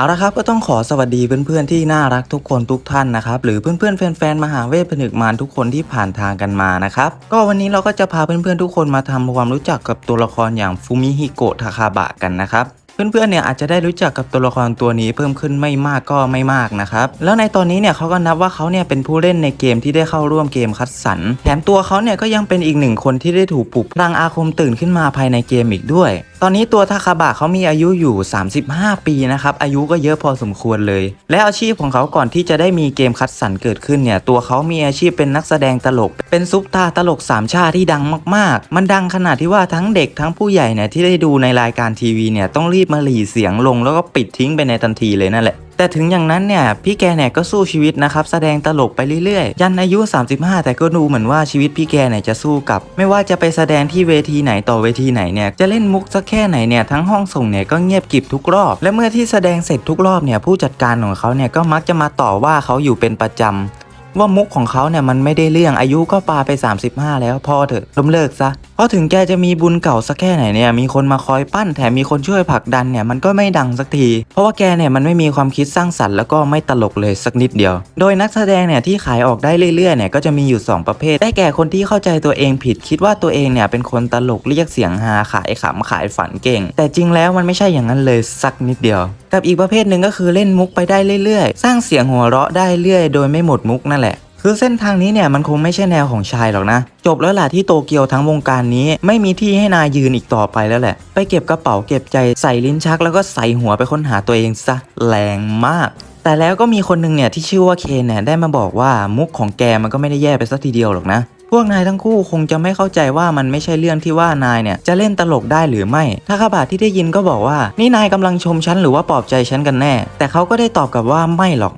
เอาละครับก็ต้องขอสวัสดีเพื่อนๆที่น่ารักทุกคนทุกท่านนะครับหรือเพื่อนๆแฟนๆมหาเวทผนึกมารทุกคนที่ผ่านทางกันมานะครับก็วันนี้เราก็จะพาเพื่อนๆทุกคนมาทำความรู้จักกับตัวละครอย่างฟูมิฮิโกะทาคาบะกันนะครับเพื่อนๆเนี่ยอาจจะได้รู้จักกับตัวละครตัวนี้เพิ่มขึ้นไม่มากก็ไม่มากนะครับแล้วในตอนนี้เนี่ยเขาก็นับว่าเขาเนี่ยเป็นผู้เล่นในเกมที่ได้เข้าร่วมเกมคัดสรรแถมตัวเขาเนี่ยก็ยังเป็นอีกหนึ่งคนที่ได้ถูกปลุกพลังอาคมตื่นขึ้นมาภายในเกมอีกด้วย ตอนนี้ตัวทาคาบะเขามีอายุอยู่ 35 ปีนะครับ อายุก็เยอะพอสมควรเลย และอาชีพของเขาก่อนที่จะได้มีเกมคัดสรรเกิดขึ้นเนี่ย ตัวเขามีอาชีพเป็นนักแสดงตลก เป็นซุปตาตลกสามชาติที่ดังมากๆ มันดังขนาดที่ว่าทั้งเด็กทั้งผู้ใหญ่เนี่ยที่ได้ดูในรายการทีวีเนี่ยต้องรีบมาหลีเสียงลงแล้วก็ปิดทิ้งไปในทันทีเลยนั่นแหละ แต่ถึงอย่างนั้นเนี่ยพี่แกเนี่ยก็สู้ชีวิตนะครับแสดงตลกไปเรื่อยๆ ยันอายุ 35 แต่ก็ดูเหมือนว่าชีวิตพี่แกเนี่ยจะสู้กับ ไม่ว่าจะไปแสดงที่เวทีไหนต่อเวทีไหนเนี่ยจะเล่นมุกสักแค่ไหนเนี่ยทั้งห้องส่งเนี่ยก็เงียบกริบทุกรอบ และเมื่อที่แสดงเสร็จทุกรอบเนี่ยผู้จัดการของเขาเนี่ยก็มักจะมาต่อว่าเขาอยู่เป็นประจำ ว่ามุกของเขาเนี่ยมันไม่ได้เรื่องอายุก็ปาไป 35 แล้วพอเถอะล้มเลิกซะเพราะถึงแกจะมีบุญเก่าสักแค่ไหนเนี่ยมีคนมาคอยปั้นแถมมีคนช่วยผลักดันเนี่ยมันก็ไม่ดังสักที เพราะว่าแกเนี่ยมันไม่มีความคิดสร้างสรรค์แล้วก็ไม่ตลกเลยสักนิดเดียว โดยนักแสดงเนี่ยที่ขายออกได้เรื่อยๆเนี่ยก็จะมีอยู่ 2 ประเภท ได้แก่คนที่เข้าใจตัวเองผิดคิดว่าตัวเองเนี่ยเป็นคนตลกเรียกเสียงฮาขายขำขายฝันเก่ง แต่จริงแล้วมันไม่ใช่อย่างนั้นเลยสักนิดเดียว กับอีกประเภทหนึ่งก็คือเล่นมุกไปได้เรื่อยๆ สร้างเสียงหัวเราะได้เรื่อยโดยไม่หมดมุกนั่นแหละคือเส้นทางนี้เนี่ยมันคงไม่ใช่แนวของชายหรอกนะ จบแล้วล่ะที่โตเกียวทั้งวงการนี้ ไม่มีที่ให้นายยืนอีกต่อไปแล้วแหละ ไปเก็บกระเป๋าเก็บใจใส่ลิ้นชัก แล้วก็ใส่หัวไปค้นหาตัวเองซะแรงมาก แต่แล้วก็มีคนหนึ่งเนี่ยที่ชื่อว่าเคนเนี่ยได้มาบอกว่ามุกของแกมันก็ไม่ได้แย่ไปสักทีเดียวหรอกนะ พวกนายทั้งคู่คงจะไม่เข้าใจว่ามันไม่ใช่เรื่องที่ว่านายเนี่ยจะเล่นตลกได้หรือไม่ถ้าขบาทที่ได้ยินก็บอกว่า นี่นายกำลังชมฉันหรือว่าปลอบใจฉันกันแน่ แต่เขาก็ได้ตอบกลับว่าไม่หรอก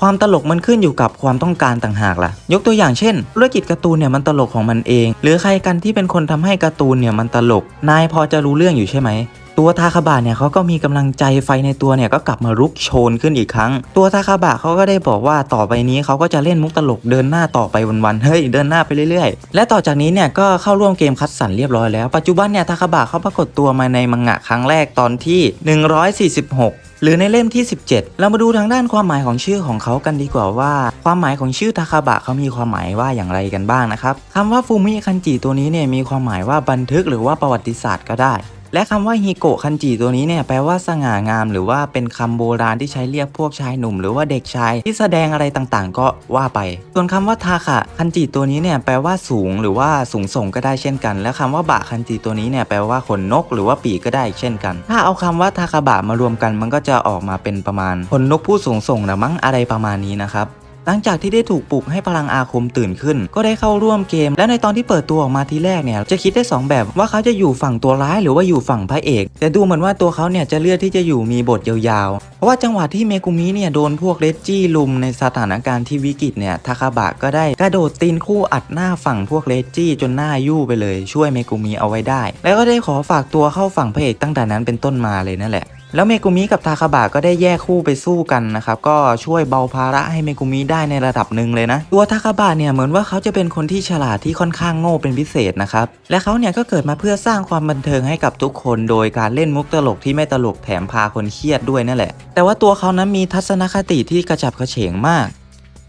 ความตลกมันขึ้นอยู่กับความต้องการต่างหากล่ะ ยกตัวอย่างเช่นธุรกิจการ์ตูนเนี่ยมันตลกของมันเอง หรือใครกันที่เป็นคนทำให้การ์ตูนเนี่ยมันตลก นายพอจะรู้เรื่องอยู่ใช่ไหม ตัวทาคาบะเนี่ยเขาก็มีกำลังใจไฟในตัวเนี่ยก็กลับมารุกโชนขึ้นอีกครั้ง ตัวทาคาบะเขาก็ได้บอกว่าต่อไปนี้เขาก็จะเล่นมุกตลกเดินหน้าต่อไปวันๆเฮ้ยเดินหน้าไปเรื่อยๆ และต่อจากนี้เนี่ยก็เข้าร่วมเกมคัดสรรเรียบร้อยแล้วปัจจุบันเนี่ยทาคาบะเขาปรากฏตัวมาในมังงะครั้งแรกตอนที่ 146หรือในเล่มที่ 17 เรามาดูทางด้านความหมายของชื่อของเขากันดีกว่าว่า ความหมายของชื่อทาคาบะเขามีความหมายว่าอย่างไรกันบ้างนะครับคำว่าฟูมิคันจิตัวนี้เนี่ยมีความหมายว่าบันทึกหรือว่าประวัติศาสตร์ก็ได้ และคำว่าฮิโกะคันจิตัวนี้เนี่ยแปลว่าสง่างาม หรือว่าเป็นคำโบราณที่ใช้เรียกพวกชายหนุ่ม หรือว่าเด็กชายที่แสดงอะไรต่างๆ ก็ว่าไป ส่วนคำว่าทาคะคันจิตัวนี้เนี่ยแปลว่าสูงหรือว่าสูงส่งก็ได้เช่นกัน และคำว่าบะคันจิตัวนี้เนี่ยแปลว่าขนนก หรือว่าปีกก็ได้เช่นกัน ถ้าเอาคำว่าทาคาบะมารวมกันมันก็จะออกมาเป็นประมาณขนนกผู้สูงส่งนะมั้งอะไรประมาณนี้นะครับ หลังจากที่ได้ถูกปลุกให้พลังอาคมตื่นขึ้น ก็ได้เข้าร่วมเกม และในตอนที่เปิดตัวออกมาทีแรกเนี่ยจะคิดได้ 2 แบบว่าเขาจะอยู่ฝั่งตัวร้ายหรือว่าอยู่ฝั่งพระเอก แต่ดูเหมือนว่าตัวเขาเนี่ยจะเลือกที่จะอยู่มีบทยาวๆ เพราะว่าจังหวะที่เมกุมิเนี่ยโดนพวกเรจจี้ลุมในสถานการณ์ที่วิกฤตเนี่ยทาคาบะก็ได้กระโดดตีนคู่อัดหน้าฝั่งพวกเรจจี้จนหน้ายู่ไปเลย ช่วยเมกุมิเอาไว้ได้ แล้วก็ได้ขอฝากตัวเข้าฝั่งพระเอกตั้งแต่นั้นเป็นต้นมาเลยนั่นแหละ แล้วเมกุมิกับทาคาบะก็ได้แยกคู่ไปสู้กันนะครับก็ช่วยเบาภาระให้เมกุมิได้ในระดับหนึ่งเลยนะ ตัวทาคาบะเนี่ยเหมือนว่าเขาจะเป็นคนที่ฉลาดที่ค่อนข้างโง่เป็นพิเศษนะครับและเขาเนี่ยก็เกิดมาเพื่อสร้างความบันเทิงให้กับทุกคน โดยการเล่นมุกตลกที่ไม่ตลกแถมพาคนเครียดด้วยนั่นแหละ แต่ว่าตัวเขานั้นมีทัศนคติที่กระฉับกระเฉงมาก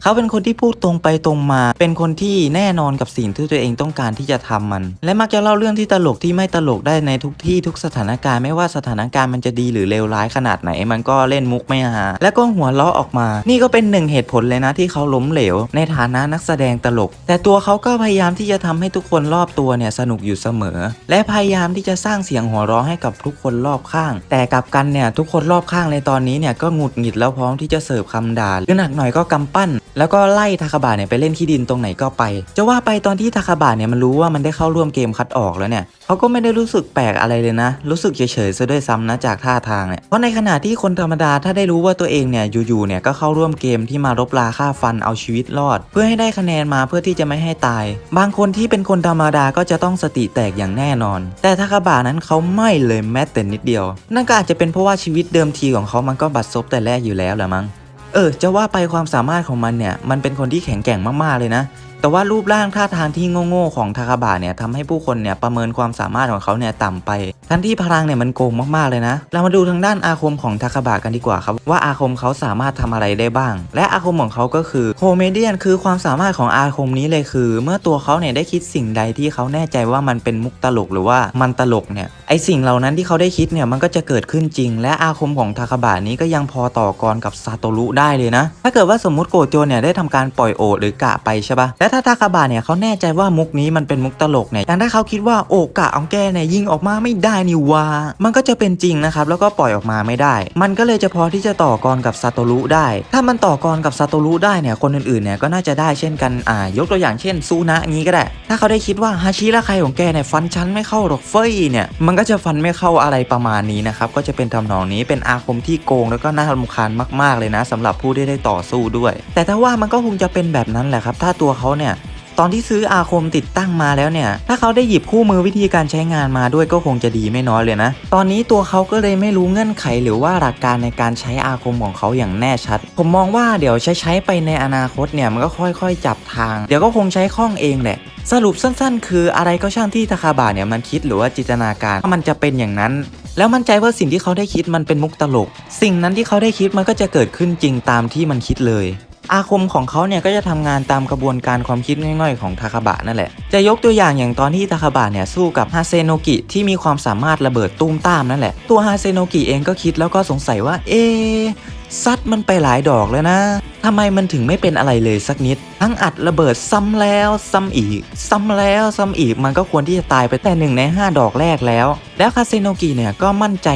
เขาเป็นคนที่พูดตรงไปตรงมา เป็นคนที่แน่นอนกับสิ่งที่ตัวเองต้องการที่จะทำมัน และมักจะเล่าเรื่องที่ตลกที่ไม่ตลกได้ในทุกที่ทุกสถานการณ์ไม่ว่าสถานการณ์มันจะดีหรือเลวร้ายขนาดไหน มันก็เล่นมุกไม่หาและก็หัวเราะออกมา นี่ก็เป็นหนึ่งเหตุผลเลยนะที่เขาล้มเหลว ในฐานะนักแสดงตลก แต่ตัวเขาก็พยายามที่จะทำให้ทุกคนรอบตัวเนี่ยสนุกอยู่เสมอ และพยายามที่จะสร้างเสียงหัวเราะให้กับทุกคนรอบข้าง แต่กลับกันเนี่ยทุกคนรอบข้างในตอนนี้เนี่ยก็หงุดหงิดแล้วพร้อมที่จะเสิร์ฟคำด่าหรือหนักหน่อยก็กำปั้นแล้วก็ไล่ทาคาบะเนี่ยไปเล่นที่ดินตรงไหนก็ไป จะว่าไปตอนที่ทาคาบะเนี่ยมันรู้ว่ามันได้เข้าร่วมเกมคัดออกแล้วเนี่ยเขาก็ไม่ได้รู้สึกแปลกอะไรเลยนะ รู้สึกเฉยๆซะด้วยซ้ำนะจากท่าทางเนี่ยเพราะในขณะที่คนธรรมดาถ้าได้รู้ว่าตัวเองเนี่ยอยู่ๆเนี่ยก็เข้าร่วมเกมที่มารบราฆ่าฟันเอาชีวิตรอด เพื่อให้ได้คะแนนมาเพื่อที่จะไม่ให้ตาย บางคนที่เป็นคนธรรมดาก็จะต้องสติแตกอย่างแน่นอน แต่ทาคาบะนั้นเขาไม่เลยแม้แต่นิดเดียว นั่นก็อาจจะเป็นเพราะว่าชีวิตเดิมทีของเขามันก็บัดซบแต่แรกอยู่แล้วแหละมั้ง เออจะว่าไปความสามารถของมันเนี่ยมันเป็นคนที่แข็งแกร่งมากๆเลยนะ แต่ว่ารูปร่างท่าทางที่โง่ๆของทาคาบะเนี่ยทำให้ผู้คนเนี่ยประเมินความสามารถของเขาเนี่ยต่ำไป ทั้งที่พลังเนี่ยมันโกงมากๆเลยนะ เรามาดูทางด้านอาคมของทาคาบะกันดีกว่าครับ ว่าอาคมเขาสามารถทำอะไรได้บ้าง และอาคมของเขาก็คือโคเมเดียนคือความสามารถของอาคมนี้เลยคือ เมื่อตัวเขาเนี่ยได้คิดสิ่งใดที่เขาแน่ใจว่ามันเป็นมุกตลกหรือว่ามันตลกเนี่ยไอสิ่งเหล่านั้นที่เขาได้คิดเนี่ยมันก็จะเกิดขึ้นจริง และอาคมของทาคาบะนี้ก็ยังพอต่อกรกับซาโตรุได้เลยนะ ถ้าเกิดว่าสมมติโกโจเนี่ยได้ทำการปล่อยโอหรือกะไปใช่ปะและถ้าทาคาบะเนี่ยเขาแน่ใจว่ามุกนี้มันเป็นมุกตลกเนี่ยอย่างถ้าเขาคิดว่าโอกะอองแกเนี่ยยิงออกมาไม่ได้นี่วามันก็จะเป็นจริงนะครับแล้วก็ปล่อยออกมาไม่ได้ มันก็เลยจะพอที่จะต่อกรกับซาโตรุได้ ถ้ามันต่อกรกับซาโตรุได้เนี่ยคนอื่นๆเนี่ยก็น่าจะได้เช่นกันอ่ายกตัวอย่างเช่นซูนะงี้ก็ได้ ถ้าเขาได้คิดว่าฮาชิระใครของแกเนี่ยฟันฉันไม่เข้าหรอกเฟยเนี่ยมันก็จะฟันไม่เข้าอะไรประมาณนี้นะครับก็จะเป็นทำนองนี้เป็นอาคมที่โกงแล้วก็น่ารำคาญมากๆเลยนะสำหรับผู้ที่ได้ต่อสู้ด้วย แต่ถ้าว่ามันก็คงจะเป็นแบบนั้นแหละครับถ้าตัวเขาเนี่ยตอนที่ซื้ออาคมติดตั้งมาแล้วเนี่ย ถ้าเขาได้หยิบคู่มือวิธีการใช้งานมาด้วยก็คงจะดีไม่น้อยเลยนะ ตอนนี้ตัวเขาก็เลยไม่รู้เงื่อนไขหรือว่าหลักการในการใช้อาคมของเขาอย่างแน่ชัด ผมมองว่าเดี๋ยวใช้ใช้ไปในอนาคตเนี่ยมันก็ค่อยๆ จับทาง เดี๋ยวก็คงใช้คล่องเองแหละ สรุปสั้นๆ คืออะไรก็ช่างที่ทาคาบะเนี่ยมันคิดหรือว่าจินตนาการว่ามันจะเป็นอย่างนั้นแล้วมั่นใจว่าสิ่งที่เขาได้คิดมันเป็นมุกตลก สิ่งนั้นที่เขาได้คิดมันก็จะเกิดขึ้นจริงตามที่มันคิดเลย อาคมของเขาเนี่ยก็จะทำงานตามกระบวนการความคิดง่อยๆของทาคาบะนั่นแหละ จะยกตัวอย่างอย่างตอนที่ทาคาบะเนี่ยสู้กับฮาเซโนกิที่มีความสามารถระเบิดตุ้มตามนั่นแหละ ตัวฮาเซโนกิเองก็คิดแล้วก็สงสัยว่า เอะซัดมันไปหลายดอกแล้วนะ ทำไมมันถึงไม่เป็นอะไรเลยสักนิด ทั้งอัดระเบิดซ้ำแล้วซ้ำอีก ซ้ำแล้วซ้ำอีกมันก็ควรที่จะตายไปแต่หนึ่งใน 5 ดอกแรกแล้ว แล้วคาเซโนกิเนี่ยก็มั่นใจ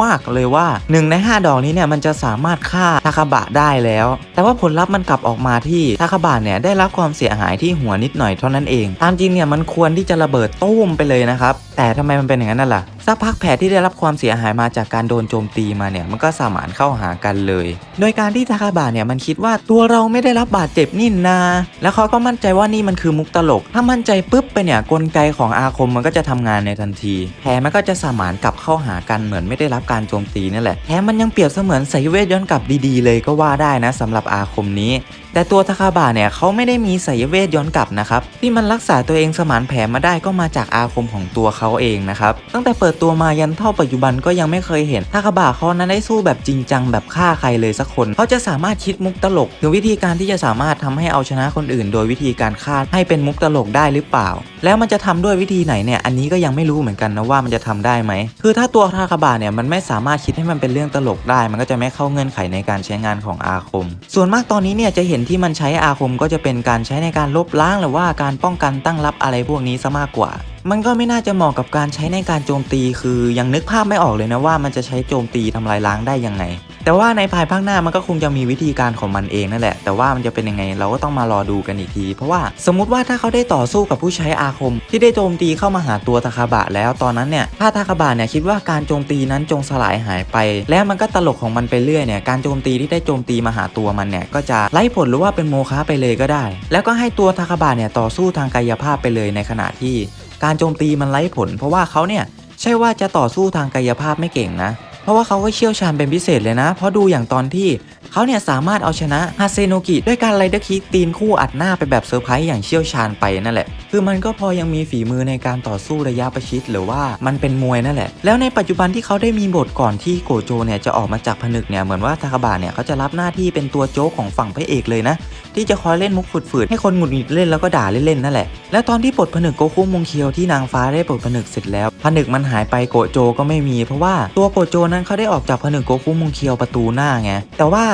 มากๆเลยว่า 1 ใน 5 ดอกนี้เนี่ยมันจะสามารถฆ่าทาคาบะได้แล้ว แต่ว่าผลลัพธ์มันกลับออกมาที่ทาคาบะเนี่ยได้รับความเสียหายที่หัวนิดหน่อยเท่านั้นเองตามจริงเนี่ยมันควรที่จะระเบิดตุ้มไปเลยนะครับแต่ทำไมมันเป็นอย่างนั้นน่ะล่ะสักพักแผลที่ได้รับความเสียหายมาจากการโดนโจมตีมาเนี่ยมันก็สามานเข้าหากันเลย โดยการที่ทาคาบะเนี่ยมันคิดว่าตัวเราไม่ได้รับบาดเจ็บนี่นา แล้วเขาก็มั่นใจว่านี่มันคือมุกตลก ถ้ามั่นใจปุ๊บไปเนี่ยกลไกของอาคมมันก็จะทำงานในทันที แผลมันก็จะสมานกลับเข้าหากันเหมือนไม่ได้รับการโจมตีนั่นแหละแถมมันยังเปรียบเสมือนสายเวทย้อนกลับดีๆเลยก็ว่าได้นะสำหรับอาคมนี้ แต่ตัวทาคาบะเนี่ยเขาไม่ได้มีสายเวทย้อนกลับนะครับที่มันรักษาตัวเองสมานแผลมาได้ก็มาจากอาคมของตัวเขาเองนะครับตั้งแต่เปิดตัวมายันเท่าปัจจุบันก็ยังไม่เคยเห็นทาคาบะเขานั้นได้สู้แบบจริงจังแบบฆ่าใครเลยสักคนเขาจะสามารถคิดมุกตลกถึงวิธีการที่จะสามารถทำให้เอาชนะคนอื่น โดยวิธีการฆ่าให้เป็นมุกตลกได้หรือเปล่า แล้วมันจะทำด้วยวิธีไหนเนี่ยอันนี้ก็ยังไม่รู้เหมือนกันนะว่ามันจะทำได้ไหมคือถ้าตัวทาคาบะเนี่ยมันไม่สามารถคิดให้มันเป็นเรื่องตลกได้ มันก็จะไม่เข้าเงื่อนไขในการใช้งานของอาคม ส่วนมากตอนนี้เนี่ยจะเห็นที่มันใช้อาคมก็จะเป็นการใช้ในการลบล้างหรือว่าการป้องกันตั้งรับอะไรพวกนี้ซะมากกว่า มันก็ไม่น่าจะเหมาะกับการใช้ในการโจมตี คือยังนึกภาพไม่ออกเลยนะว่ามันจะใช้โจมตีทำลายล้างได้ยังไง แต่ว่าในภายภาคหน้ามันก็คงจะมีวิธีการของมันเองนั่นแหละ แต่ว่ามันจะเป็นยังไงเราก็ต้องมารอดูกันอีกที เพราะว่าสมมติว่าถ้าเขาได้ต่อสู้กับผู้ใช้อาคม ที่ได้โจมตีเข้ามาหาตัวทาคาบะแล้วตอนนั้นเนี่ยถ้าทาคาบะเนี่ยคิดว่าการโจมตีนั้นจงสลายหายไป แล้วมันก็ตลกของมันไปเรื่อยเนี่ยการโจมตีที่ได้โจมตีมาหาตัวมันเนี่ยก็จะไล่ผลหรือว่าเป็นโมฆะไปเลยก็ได้ แล้วก็ให้ตัวทาคาบะเนี่ยต่อสู้ทางกายภาพไปเลยในขณะที่ การโจมตีมันไร้ผล เพราะว่าเขาเนี่ยใช่ว่าจะต่อสู้ทางกายภาพไม่เก่งนะ เพราะว่าเขาก็เชี่ยวชาญเป็นพิเศษเลยนะ เพราะดูอย่างตอนที่เขาเนี่ยสามารถเอาชนะฮาเซโนกิด้วยการไรเดอร์คิกตีนคู่อัดหน้าไปแบบเซอร์ไพรส์อย่างเชี่ยวชาญไปนั่นแหละ คือมันก็พอยังมีฝีมือในการต่อสู้ระยะประชิดหรือว่ามันเป็นมวยนั่นแหละ แล้วในปัจจุบันที่เขาได้มีบทก่อนที่โกโจเนี่ยจะออกมาจากผนึกเนี่ยเหมือนว่าทาคาบะเนี่ยเขาจะรับหน้าที่เป็นตัวโจ๊กของฝั่งพระเอกเลยนะที่จะคอยเล่นมุกฝืดๆให้คนหงุดหงิดเล่นแล้วก็ด่าเล่นๆนั่นแหละ แล้วตอนที่ปลดผนึกโกคุมงเคียวที่นางฟ้าได้ปลดผนึกเสร็จแล้วผนึกมันหายไปโกโจก็ไม่มี เพราะว่าตัวโกโจนั้นเขาได้ออกจากผนึกโกคุมงเคียวประตูหน้าไงแต่ว่า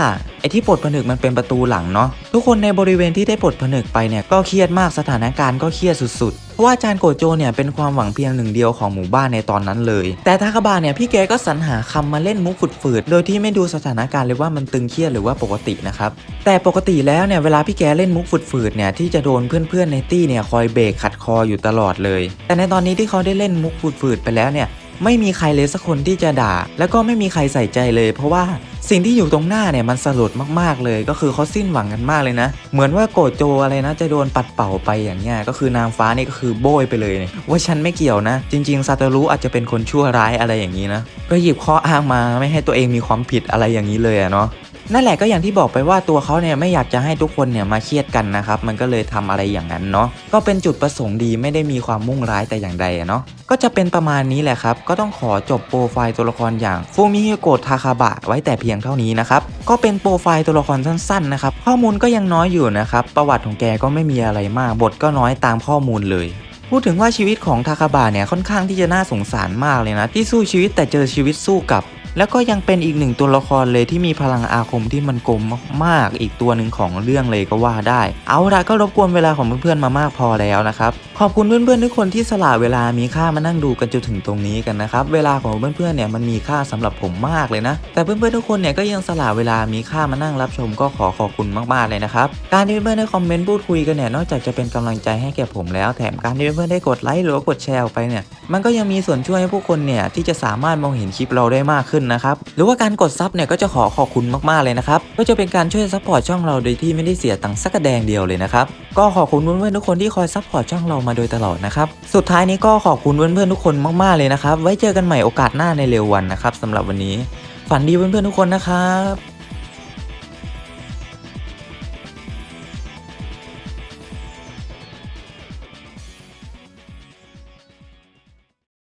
ไอที่ปลดผนึกมันเป็นประตูหลังเนาะทุกคนในบริเวณที่ได้ปลดผนึกไปเนี่ยก็เครียดมากสถานการณ์ก็เครียดสุดๆเพราะว่าอาจารย์โกโจเนี่ยเป็นความหวังเพียงหนึ่งเดียวของหมู่บ้านในตอนนั้นเลย แต่ทาคาบะเนี่ยพี่แกก็สรรหาคำมาเล่นมุกฝืดๆ โดยที่ไม่ดูสถานการณ์เลยว่ามันตึงเครียดหรือว่าปกตินะครับ แต่ปกติแล้วเนี่ยเวลาพี่แกเล่นมุกฝืดๆเนี่ยที่จะโดนเพื่อนๆในตี้เนี่ยคอยเบรกขัดคออยู่ตลอดเลย แต่ในตอนนี้ที่เขาได้เล่นมุกฝืดๆไปแล้วเนี่ย ไม่มีใครเลยสักคนที่จะด่า แล้วก็ไม่มีใครใส่ใจเลย เพราะว่าสิ่งที่อยู่ตรงหน้าเนี่ยมันสลดมากๆเลย ก็คือเขาสิ้นหวังกันมากเลยนะ เหมือนว่าโกโจอะไรนะ จะโดนปัดเป่าไปอย่างเงี้ยก็คือนางฟ้านี่ก็คือโบยไปเลยเนี่ยว่าฉันไม่เกี่ยวนะ จริงๆซาตารุอาจจะเป็นคนชั่วร้ายอะไรอย่างนี้นะก็หยิบข้ออ้างมาไม่ให้ตัวเองมีความผิดอะไรอย่างนี้เลยอะเนาะ นั่นแหละก็อย่างที่บอกไปว่าตัวเขาเนี่ยไม่อยากจะให้ทุกคนเนี่ยมาเครียดกันนะครับ มันก็เลยทำอะไรอย่างนั้นเนาะก็เป็นจุดประสงค์ดีไม่ได้มีความมุ่งร้ายแต่อย่างใดอะเนาะก็จะเป็นประมาณนี้แหละครับ ก็ต้องขอจบโปรไฟล์ตัวละครอย่างฟูมิฮิโกะทาคาบะไว้แต่เพียงเท่านี้นะครับ ก็เป็นโปรไฟล์ตัวละครสั้นๆนะครับ ข้อมูลก็ยังน้อยอยู่นะครับ ประวัติของแกก็ไม่มีอะไรมาก บทก็น้อยตามข้อมูลเลย พูดถึงว่าชีวิตของทาคาบะเนี่ยค่อนข้างที่จะน่าสงสารมากเลยนะ ที่สู้ชีวิตแต่เจอชีวิตสู้กับ แล้วก็ยังเป็นอีกหนึ่งตัวละครเลยที่มีพลังอาคมที่มันกลมมากๆ อีกตัวหนึ่งของเรื่องเลยก็ว่าได้ เอาละก็รบกวนเวลาของเพื่อนๆมามากพอแล้วนะครับ ขอบคุณเพื่อนๆทุกคนที่สละเวลามีค่ามานั่งดูกันจนถึงตรงนี้กันนะครับ เวลาของเพื่อนๆเนี่ยมันมีค่าสำหรับผมมากเลยนะ แต่เพื่อนๆทุกคนเนี่ยก็ยังสละเวลามีค่ามานั่งรับชมก็ขอขอบคุณมากๆเลยนะครับ การที่เพื่อนๆได้คอมเมนต์พูดคุยกันเนี่ยนอกจากจะเป็นกำลังใจให้แก่ผมแล้ว แถมการที่เพื่อนๆได้กดไลค์หรือว่ากดแชร์ออกไปเนี่ยมันก็ยังมีส่วนช่วยให้ผู้คนเนี่ยที่จะสามารถมองเห็นคลิปเราได้มากขึ้นนะครับหรือว่าการกดซับเนี่ยก็จะขอขอบคุณมากๆเลยนะครับก็จะเป็นการช่วยซัพพอร์ตช่องเราโดยที่ไม่ได้เสียตังค์สักแดงเดียวเลยนะครับก็ขอบคุณเพื่อนๆทุกคนที่คอยซัพพอร์ตช่องเรามาโดยตลอดนะครับสุดท้ายนี้ก็ขอบคุณเพื่อนๆทุกคนมากๆเลยนะครับไว้เจอกันใหม่โอกาสหน้าในเร็ววันนะครับสำหรับวันนี้ ฝันดีเพื่อนๆทุกคนนะครับ